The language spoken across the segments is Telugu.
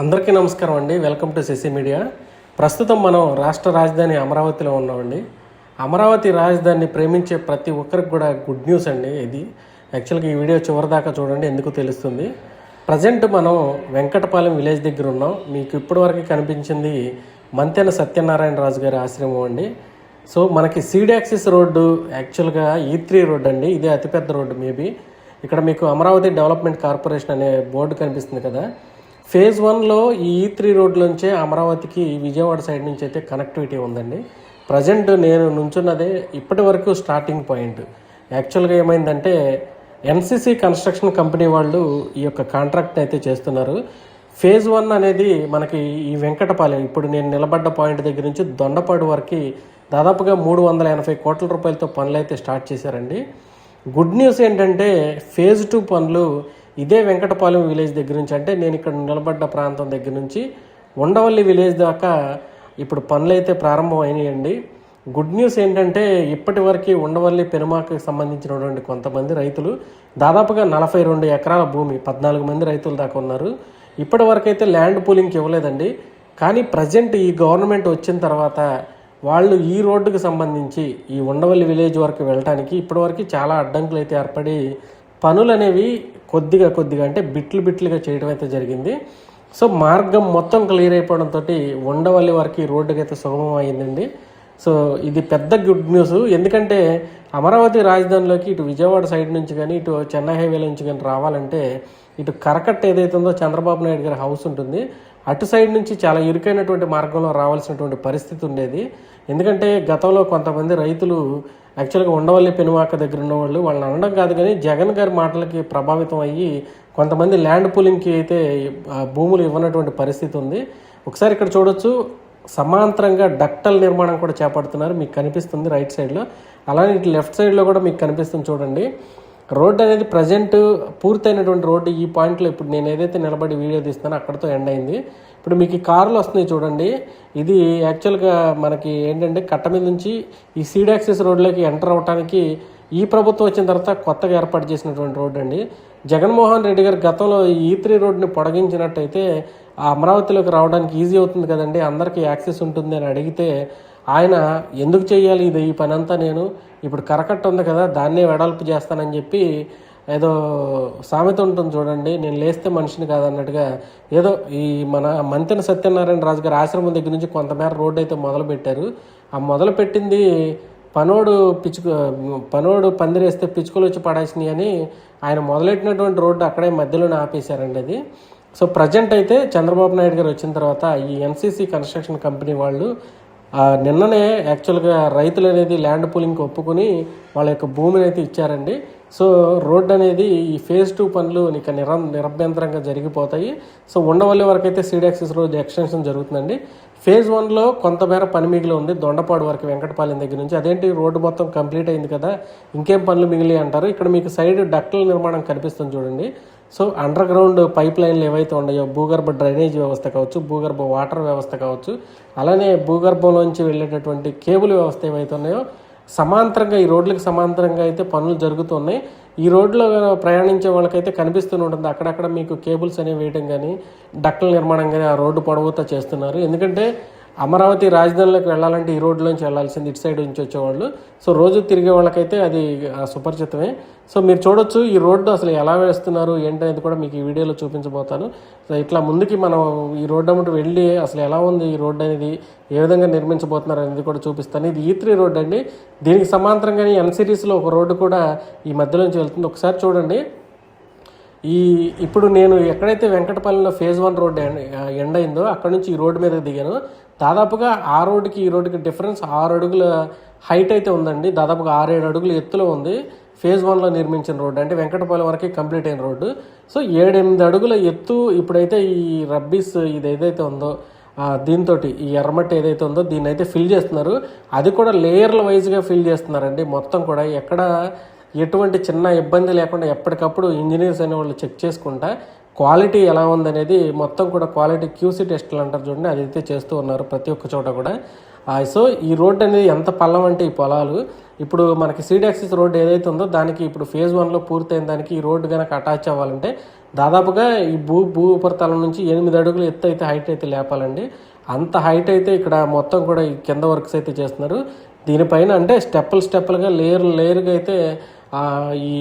అందరికీ నమస్కారం అండి. Welcome to CC media. ప్రస్తుతం మనం రాష్ట్ర రాజధాని అమరావతిలో ఉన్నామండి. అమరావతి రాజధానిని ప్రేమించే ప్రతి ఒక్కరికి కూడా గుడ్ న్యూస్ అండి ఇది. యాక్చువల్గా ఈ వీడియో చివరి దాకా చూడండి ఎందుకు తెలుస్తుంది. ప్రజెంట్ మనం వెంకటపాలెం విలేజ్ దగ్గర ఉన్నాం. మీకు ఇప్పటివరకు కనిపించింది మంతెన సత్యనారాయణ రాజు గారి ఆశ్రమం అండి. సో మనకి సీడాక్సిస్ రోడ్డు యాక్చువల్గా ఈ త్రీ రోడ్ అండి. ఇదే అతిపెద్ద రోడ్డు మేబీ. ఇక్కడ మీకు అమరావతి డెవలప్మెంట్ కార్పొరేషన్ అనే బోర్డు కనిపిస్తుంది కదా. ఫేజ్ వన్లో ఈ e త్రీ రోడ్ రోడ్లోంచే అమరావతికి విజయవాడ సైడ్ నుంచి అయితే కనెక్టివిటీ ఉందండి. ప్రజెంట్ నేను నుంచున్నదే ఇప్పటి వరకు స్టార్టింగ్ పాయింట్ యాక్చువల్గా ఏమైందంటే ఎన్సిసి కన్స్ట్రక్షన్ కంపెనీ వాళ్ళు ఈ యొక్క కాంట్రాక్ట్ అయితే చేస్తున్నారు. ఫేజ్ వన్ అనేది మనకి ఈ వెంకటపాలెం ఇప్పుడు నేను నిలబడ్డ పాయింట్ దగ్గర నుంచి దొండపాడు వరకు దాదాపుగా మూడు వందల ఎనభై కోట్ల రూపాయలతో పనులు అయితే స్టార్ట్ చేశారండి. గుడ్ న్యూస్ ఏంటంటే ఫేజ్ టూ పనులు ఇదే వెంకటపాలెం విలేజ్ దగ్గర నుంచి అంటే నేను ఇక్కడ నిలబడ్డ ప్రాంతం దగ్గర నుంచి ఉండవల్లి విలేజ్ దాకా ఇప్పుడు పనులు అయితే ప్రారంభం అయినాయండి గుడ్ న్యూస్ ఏంటంటే ఇప్పటి వరకు ఉండవల్లి పెనుమాకకి సంబంధించినటువంటి కొంతమంది రైతులు దాదాపుగా నలభై రెండు ఎకరాల భూమి పద్నాలుగు మంది రైతులు దాకా ఉన్నారు. ఇప్పటి వరకు అయితే ల్యాండ్ పూలింగ్కి ఇవ్వలేదండి. కానీ ప్రజెంట్ ఈ గవర్నమెంట్ వచ్చిన తర్వాత వాళ్ళు ఈ రోడ్డుకు సంబంధించి ఈ ఉండవల్లి విలేజ్ వరకు వెళ్ళటానికి ఇప్పటివరకు చాలా అడ్డంకులు అయితే ఏర్పడి పనులు అనేవి కొద్దిగా కొద్దిగా అంటే బిట్లు బిట్లుగా చేయడం అయితే జరిగింది. సో మార్గం మొత్తం క్లియర్ అయిపోవడంతో ఉండవల్లి వరకు ఈ రోడ్డుకి అయితే సుగమం అయిందండి. సో ఇది పెద్ద గుడ్ న్యూస్. ఎందుకంటే అమరావతి రాజధానిలోకి ఇటు విజయవాడ సైడ్ నుంచి కానీ ఇటు చెన్నై హైవేల నుంచి కానీ రావాలంటే ఇటు కరకట్ట ఏదైతే ఉందో చంద్రబాబు నాయుడు గారి హౌస్ ఉంటుంది. అటు సైడ్ నుంచి చాలా ఇరుకైనటువంటి మార్గంలో రావాల్సినటువంటి పరిస్థితి ఉండేది. ఎందుకంటే గతంలో కొంతమంది రైతులు యాక్చువల్గా ఉండవల్లి పెనుమాక దగ్గర ఉన్న వాళ్ళు వాళ్ళని అనడం కాదు కానీ జగన్ గారి మాటలకి ప్రభావితం అయ్యి కొంతమంది ల్యాండ్ పూలింగ్కి అయితే ఆ, భూములు ఇవ్వనటువంటి పరిస్థితి ఉంది. ఒకసారి ఇక్కడ చూడొచ్చు. సమాంతరంగా డక్టల్ నిర్మాణం కూడా చేపడుతున్నారు. మీకు కనిపిస్తుంది రైట్ సైడ్లో. అలానే ఇటు లెఫ్ట్ సైడ్లో కూడా మీకు కనిపిస్తుంది చూడండి. రోడ్డు అనేది ప్రజెంట్ పూర్తయినటువంటి రోడ్డు. ఈ పాయింట్లో ఇప్పుడు నేను ఏదైతే నిలబడి వీడియో తీస్తానో అక్కడతో ఎండ్ అయింది. ఇప్పుడు మీకు కార్లు వస్తున్నాయి చూడండి. ఇది యాక్చువల్గా మనకి ఏంటంటే కట్ట మీద నుంచి ఈ సీడ్ యాక్సెస్ రోడ్లోకి ఎంటర్ అవడానికి ఈ ప్రభుత్వం వచ్చిన తర్వాత కొత్తగా ఏర్పాటు చేసినటువంటి రోడ్డు అండి. జగన్మోహన్ రెడ్డి గారు గతంలో ఈ e త్రీ రోడ్డుని పొడిగించినట్టయితే ఆ అమరావతిలోకి రావడానికి ఈజీ అవుతుంది కదండి. అందరికీ యాక్సెస్ ఉంటుంది అని అడిగితే ఆయన ఎందుకు చేయాలి ఇది? ఈ పని అంతా నేను ఇప్పుడు కరకట్ట ఉంది కదా దాన్నే వెడల్పు చేస్తానని చెప్పి ఏదో సామెత ఉంటుంది చూడండి నేను లేస్తే మనిషిని కాదన్నట్టుగా ఏదో ఈ మన మంతెన సత్యనారాయణ రాజు గారి ఆశ్రమం దగ్గర నుంచి కొంతమేర రోడ్డు అయితే మొదలు పెట్టారు. ఆ మొదలు పెట్టింది పనోడు పిచ్చుకు పనోడు పందిరేస్తే పిచ్చుకలు వచ్చి పడేసినాయి అని ఆయన మొదలెట్టినటువంటి రోడ్డు అక్కడే మధ్యలోనే ఆపేశారండి అది. సో ప్రజెంట్ అయితే చంద్రబాబు నాయుడు గారు వచ్చిన తర్వాత ఈ ఎన్సీసీ కన్స్ట్రక్షన్ కంపెనీ వాళ్ళు నిన్ననే యాక్చువల్గా రైతులు అనేది ల్యాండ్ పూలింగ్కి ఒప్పుకొని వాళ్ళ యొక్క భూమిని అయితే ఇచ్చారండి. సో రోడ్ అనేది ఈ ఫేజ్ టూ పనులు ఇక నిర నిరభ్యంతరంగా జరిగిపోతాయి. సో ఉండవల్లి వరకు అయితే సీడాక్సిస్ రోడ్ ఎక్స్టెన్షన్ జరుగుతుందండి. ఫేజ్ వన్లో కొంతమేర పని మిగిలి ఉంది. దొండపాడు వరకు వెంకటపాలెం దగ్గర నుంచి. అదేంటి రోడ్డు మొత్తం కంప్లీట్ అయింది కదా ఇంకేం పనులు మిగిలి అంటారు. ఇక్కడ మీకు సైడ్ డక్టల నిర్మాణం కనిపిస్తుంది చూడండి. సో అండర్ గ్రౌండ్ పైప్ లైన్లు ఏవైతే ఉన్నాయో భూగర్భ డ్రైనేజ్ వ్యవస్థ కావచ్చు భూగర్భ వాటర్ వ్యవస్థ కావచ్చు అలానే భూగర్భంలోంచి వెళ్ళేటటువంటి కేబుల్ వ్యవస్థ ఏవైతే ఉన్నాయో సమాంతరంగా ఈ రోడ్లకు సమాంతరంగా అయితే పనులు జరుగుతున్నాయి. ఈ రోడ్లో ప్రయాణించే వాళ్ళకైతే కనిపిస్తూనే ఉంటుంది. అక్కడక్కడ మీకు కేబుల్స్ అనేవి వేయడం కానీ డక్కల నిర్మాణం కానీ ఆ రోడ్డు పొడవుతా చేస్తున్నారు. ఎందుకంటే అమరావతి రాజధానిలోకి వెళ్ళాలంటే ఈ రోడ్లోంచి వెళ్ళాల్సింది ఇటు సైడ్ నుంచి వచ్చేవాళ్ళు సో రోజు తిరిగే వాళ్ళకైతే అది సుపరిచితమే. సో మీరు చూడొచ్చు ఈ రోడ్డు అసలు ఎలా వేస్తున్నారు ఏంటనేది కూడా మీకు ఈ వీడియోలో చూపించబోతాను. సో ఇట్లా ముందుకి మనం ఈ రోడ్డు అమ్మటి వెళ్ళి అసలు ఎలా ఉంది ఈ రోడ్డు అనేది ఏ విధంగా నిర్మించబోతున్నారు అనేది కూడా చూపిస్తాను. ఇది ఈ త్రీ రోడ్ అండి. దీనికి సమాంతరంగానే ఎన్ సిరీస్లో ఒక రోడ్డు కూడా ఈ మధ్యలోంచి వెళ్తుంది. ఒకసారి చూడండి. ఈ ఇప్పుడు నేను ఎక్కడైతే వెంకటపల్లిలో ఫేజ్ వన్ రోడ్ ఎండ్ అయిందో అక్కడ నుంచి ఈ రోడ్డు మీద దిగాను. దాదాపుగా ఆ రోడ్డుకి ఈ రోడ్డుకి డిఫరెన్స్ ఆరు అడుగుల హైట్ అయితే ఉందండి. దాదాపుగా ఆరేడు అడుగుల ఎత్తులో ఉంది. ఫేజ్ వన్లో నిర్మించిన రోడ్డు. అంటే వెంకటపల్లి వరకే కంప్లీట్ అయిన రోడ్డు. సో ఏడెనిమిది అడుగుల ఎత్తు ఇప్పుడైతే ఈ రబ్బీస్ ఇది ఏదైతే ఉందో దీంతో ఈ ఎర్రమట్టి ఏదైతే ఉందో దీన్ని అయితే ఫిల్ చేస్తున్నారు. అది కూడా లేయర్ల వైజ్గా ఫిల్ చేస్తున్నారండి. మొత్తం కూడా ఎక్కడ ఎటువంటి చిన్న ఇబ్బంది లేకుండా ఎప్పటికప్పుడు ఇంజనీర్స్ అనే వాళ్ళు చెక్ చేసుకుంటా క్వాలిటీ ఎలా ఉందనేది మొత్తం కూడా క్వాలిటీ క్యూసీ టెస్టులు అంటారు చూడండి అది అయితే చేస్తూ ఉన్నారు ప్రతి ఒక్క చోట కూడా. సో ఈ రోడ్డు అనేది ఎంత పల్లం అంటే ఈ పొలాలు. ఇప్పుడు మనకి సీడాక్సిస్ రోడ్డు రోడ్ ఏదైతే ఉందో దానికి ఇప్పుడు ఫేజ్ వన్లో పూర్తయిన దానికి ఈ రోడ్డు కనుక అటాచ్ అవ్వాలంటే దాదాపుగా ఈ భూ భూ ఉపరితలం నుంచి ఎనిమిది అడుగులు ఎత్తు అయితే హైట్ అయితే లేపాలండి. అంత హైట్ అయితే ఇక్కడ మొత్తం కూడా ఈ కింద వర్క్స్ అయితే చేస్తున్నారు. దీనిపైన అంటే స్టెప్పులు స్టెప్పులుగా లేయర్ లేయర్గా అయితే ఈ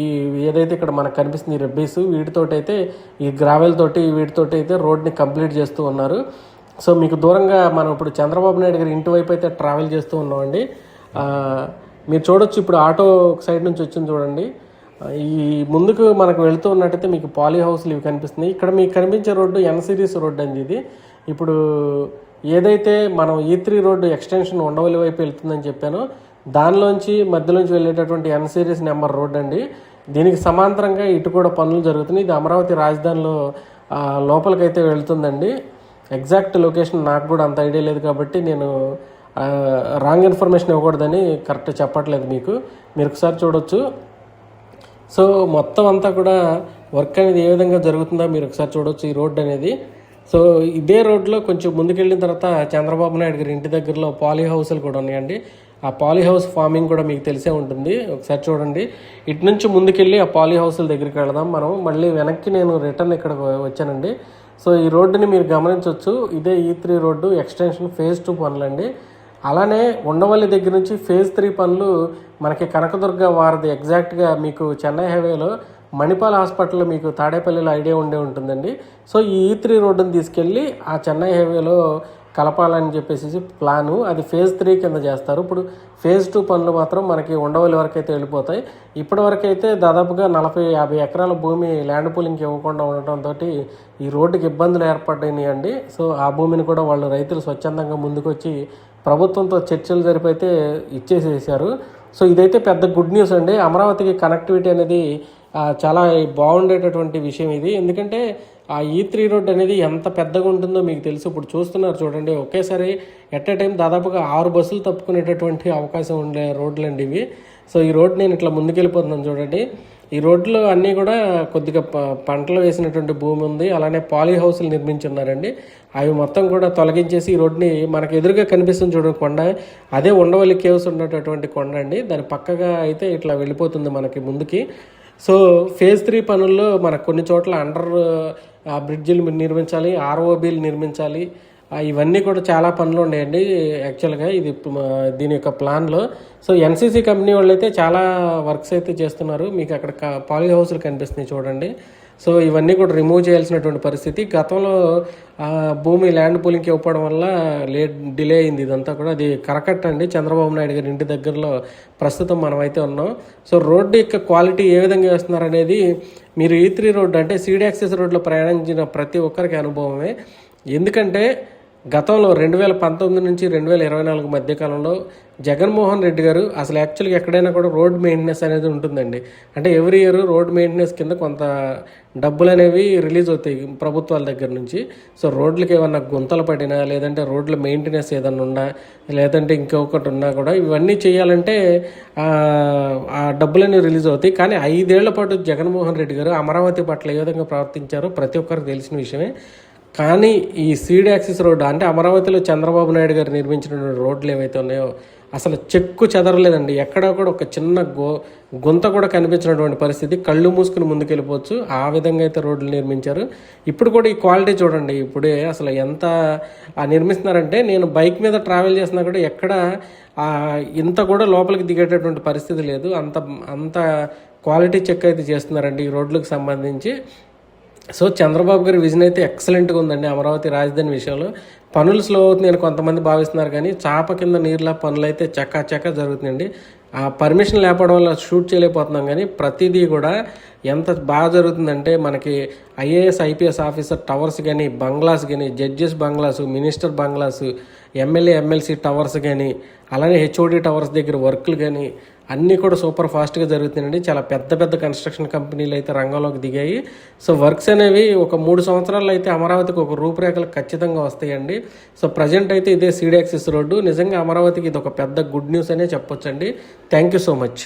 ఈ ఏదైతే ఇక్కడ మనకు కనిపిస్తుంది ఈ రెబ్బీస్ వీటితోటి అయితే ఈ గ్రావెల్ తోటి వీటితోటి అయితే రోడ్ని కంప్లీట్ చేస్తూ ఉన్నారు. సో మీకు దూరంగా మనం ఇప్పుడు చంద్రబాబు నాయుడు గారి ఇంటి వైపు అయితే ట్రావెల్ చేస్తూ ఉన్నామండి. మీరు చూడొచ్చు ఇప్పుడు ఆటో ఒక సైడ్ నుంచి వచ్చింది చూడండి. ఈ ముందుకు మనకు వెళుతూ ఉన్నట్టయితే మీకు పాలీ హౌస్లు ఇవి కనిపిస్తున్నాయి. ఇక్కడ మీకు కనిపించే రోడ్డు ఎన్ సిరీస్ రోడ్డు అండి ఇది. ఇప్పుడు ఏదైతే మనం e E three road extension Undavalli వైపు వెళ్తుందని చెప్పానో దానిలోంచి మధ్యలోంచి వెళ్ళేటటువంటి ఎన్ సిరీస్ నెంబర్ రోడ్ అండి. దీనికి సమాంతరంగా ఇటు కూడా పనులు జరుగుతున్నాయి. ఇది అమరావతి రాజధానిలో లోపలికైతే వెళ్తుందండి. ఎగ్జాక్ట్ లొకేషన్ నాకు కూడా అంత ఐడియా లేదు కాబట్టి నేను రాంగ్ ఇన్ఫర్మేషన్ ఇవ్వకూడదని కరెక్ట్ చెప్పట్లేదు మీకు. మీరు ఒకసారి చూడొచ్చు. సో మొత్తం అంతా కూడా వర్క్ అనేది ఏ విధంగా జరుగుతుందో మీరు ఒకసారి చూడొచ్చు ఈ రోడ్ అనేది. సో ఇదే రోడ్లో కొంచెం ముందుకెళ్ళిన తర్వాత చంద్రబాబు నాయుడు గారి ఇంటి దగ్గరలో పాలీ హౌస్లు కూడా ఉన్నాయండి. ఆ పాలీ హౌస్ ఫార్మింగ్ కూడా మీకు తెలిసే ఉంటుంది. ఒకసారి చూడండి. ఇటు నుంచి ముందుకెళ్ళి ఆ పాలీ హౌస్ల దగ్గరికి వెళదాం మనం. మళ్ళీ వెనక్కి నేను రిటర్న్ ఇక్కడ వచ్చానండి. సో ఈ రోడ్డుని మీరు గమనించవచ్చు ఇదే E three road extension phase two పనులండి. అలానే ఉండవల్లి దగ్గర నుంచి ఫేజ్ త్రీ పనులు మనకి కనకదుర్గ వారిది ఎగ్జాక్ట్గా మీకు చెన్నై హైవేలో మణిపాల్ హాస్పిటల్ మీకు తాడేపల్లిలో ఐడియా ఉండే ఉంటుందండి. సో ఈ e ఈ త్రీ రోడ్డుని తీసుకెళ్ళి ఆ చెన్నై హైవేలో కలపాలని చెప్పేసి ప్లాను. అది ఫేజ్ త్రీ కింద చేస్తారు. ఇప్పుడు ఫేజ్ టూ పనులు మాత్రం మనకి ఉండవల్లి వరకు అయితే వెళ్ళిపోతాయి. ఇప్పటి వరకు అయితే దాదాపుగా నలభై యాభై ఎకరాల భూమి ల్యాండ్ పూలింగ్కి ఇవ్వకుండా ఉండటంతో ఈ రోడ్డుకి ఇబ్బందులు ఏర్పడినాయండి. సో ఆ భూమిని కూడా వాళ్ళు రైతులు స్వచ్ఛందంగా ముందుకొచ్చి ప్రభుత్వంతో చర్చలు జరిపైతే ఇచ్చేసేసారు. సో ఇదైతే పెద్ద గుడ్ న్యూస్ అండి. అమరావతికి కనెక్టివిటీ అనేది చాలా బాగుండేటటువంటి విషయం ఇది. ఎందుకంటే ఆ ఈ త్రీ రోడ్ అనేది ఎంత పెద్దగా ఉంటుందో మీకు తెలుసు. ఇప్పుడు చూస్తున్నారు చూడండి ఒకేసారి ఎట్ ఎ టైం దాదాపుగా ఆరు బస్సులు తప్పుకునేటటువంటి అవకాశం ఉండే రోడ్లు అండి ఇవి. సో ఈ రోడ్ నేను ఇట్లా ముందుకెళ్ళిపోతున్నాను చూడండి. ఈ రోడ్లో అన్నీ కూడా కొద్దిగా ప- పంటలు వేసినటువంటి భూమి ఉంది. అలానే పాలీ హౌస్లు నిర్మించున్నారండి. అవి మొత్తం కూడా తొలగించేసి ఈ రోడ్ని మనకు ఎదురుగా కనిపిస్తుంది చూడండి కొండ. అదే ఉండవల్లి కేవ్స్ ఉన్నటువంటి కొండ అండి. దాని పక్కగా అయితే ఇట్లా వెళ్ళిపోతుంది మనకి ముందుకి. సో ఫేజ్ త్రీ పనుల్లో మనకు కొన్ని చోట్ల అండర్ బ్రిడ్జిలు నిర్మించాలి ఆర్ఓబీలు నిర్మించాలి ఇవన్నీ కూడా చాలా పనులు ఉన్నాయండి. యాక్చువల్గా ఇది దీని యొక్క ప్లాన్లో సో ఎన్సీసీ కంపెనీ వాళ్ళు అయితే చాలా వర్క్స్ అయితే చేస్తున్నారు. మీకు అక్కడ పాలీ హౌస్లు కనిపిస్తున్నాయి చూడండి. సో ఇవన్నీ కూడా రిమూవ్ చేయాల్సినటువంటి పరిస్థితి. గతంలో భూమి ల్యాండ్ పూలింగ్కి ఇవ్వడం వల్ల లేట్ డిలే అయింది ఇదంతా కూడా. అది కరకట్ట అండి. చంద్రబాబు నాయుడు గారి ఇంటి దగ్గరలో ప్రస్తుతం మనమైతే ఉన్నాం. సో రోడ్డు యొక్క క్వాలిటీ ఏ విధంగా వేస్తున్నారు అనేది మీరు e ఈ త్రీ రోడ్డు అంటే సీడీ యాక్సెస్ రోడ్లో ప్రయాణించిన ప్రతి ఒక్కరికి అనుభవమే. ఎందుకంటే గతంలో రెండు వేల పంతొమ్మిది నుంచి రెండు వేల ఇరవై నాలుగు మధ్యకాలంలో జగన్మోహన్ రెడ్డి గారు అసలు యాక్చువల్గా ఎక్కడైనా కూడా రోడ్ మెయింటెనెన్స్ అనేది ఉంటుందండి. అంటే ఎవ్రీ ఇయర్ రోడ్ మెయింటెనెన్స్ కింద కొంత డబ్బులు అనేవి రిలీజ్ అవుతాయి ప్రభుత్వాల దగ్గర నుంచి. సో రోడ్లకి ఏమన్నా గుంతలు పడినా లేదంటే రోడ్ల మెయింటెనెన్స్ ఏదన్నా ఉన్నా లేదంటే ఇంకొకటి ఉన్నా కూడా ఇవన్నీ చేయాలంటే ఆ, ఆ డబ్బులన్నీ రిలీజ్ అవుతాయి. కానీ ఐదేళ్ళ పాటు జగన్మోహన్ రెడ్డి గారు అమరావతి పట్ల ఏ విధంగా ప్రవర్తించారో ప్రతి ఒక్కరికి తెలిసిన విషయమే. కానీ ఈ సీడ్ యాక్సిస్ రోడ్డు? అంటే అమరావతిలో చంద్రబాబు నాయుడు గారు నిర్మించినటువంటి రోడ్లు ఏవైతే ఉన్నాయో అసలు చెక్కు చెదరలేదండి. ఎక్కడ కూడా ఒక చిన్న గో గుంత కూడా కనిపించినటువంటి పరిస్థితి. కళ్ళు మూసుకుని ముందుకెళ్ళిపోవచ్చు. ఆ విధంగా అయితే రోడ్లు నిర్మించారు. ఇప్పుడు కూడా ఈ క్వాలిటీ చూడండి. ఇప్పుడే అసలు ఎంత నిర్మిస్తున్నారంటే నేను బైక్ మీద ట్రావెల్ చేసినా కూడా ఎక్కడ ఇంత కూడా లోపలికి దిగేటటువంటి పరిస్థితి లేదు. అంత అంత క్వాలిటీ చెక్ అయితే చేస్తున్నారండి ఈ రోడ్లకు సంబంధించి. సో చంద్రబాబు గారి విజన్ అయితే ఎక్సలెంట్గా ఉందండి అమరావతి రాజధాని విషయంలో. పనులు స్లో అవుతున్నాయని కొంతమంది భావిస్తున్నారు కానీ చాప కింద నీరులా పనులు అయితే చక్కా చక్కా జరుగుతుందండి ఆ పర్మిషన్ లేకపోవడం వల్ల షూట్ చేయలేకపోతున్నాం కానీ ప్రతిదీ కూడా ఎంత బాగా జరుగుతుందంటే మనకి ఐఏఎస్ ఐపీఎస్ ఆఫీసర్ టవర్స్ కానీ బంగ్లాస్ కానీ judges bungalows minister bungalows MLA MLC towers కానీ అలానే హెచ్ఓడి టవర్స్ దగ్గర వర్క్లు కానీ అన్నీ కూడా సూపర్ ఫాస్ట్గా జరుగుతున్నాయండి. చాలా పెద్ద పెద్ద కన్స్ట్రక్షన్ కంపెనీలు అయితే రంగంలోకి దిగాయి. సో వర్క్స్ అనేవి ఒక మూడు సంవత్సరాల్లో అయితే అమరావతికి ఒక రూపురేఖలు ఖచ్చితంగా వస్తాయండి. సో ప్రజెంట్ అయితే ఇదే సీడియాక్సిస్ రోడ్డు. నిజంగా అమరావతికి ఇది ఒక పెద్ద గుడ్ న్యూస్ అనే చెప్పొచ్చండి. Thank you so much.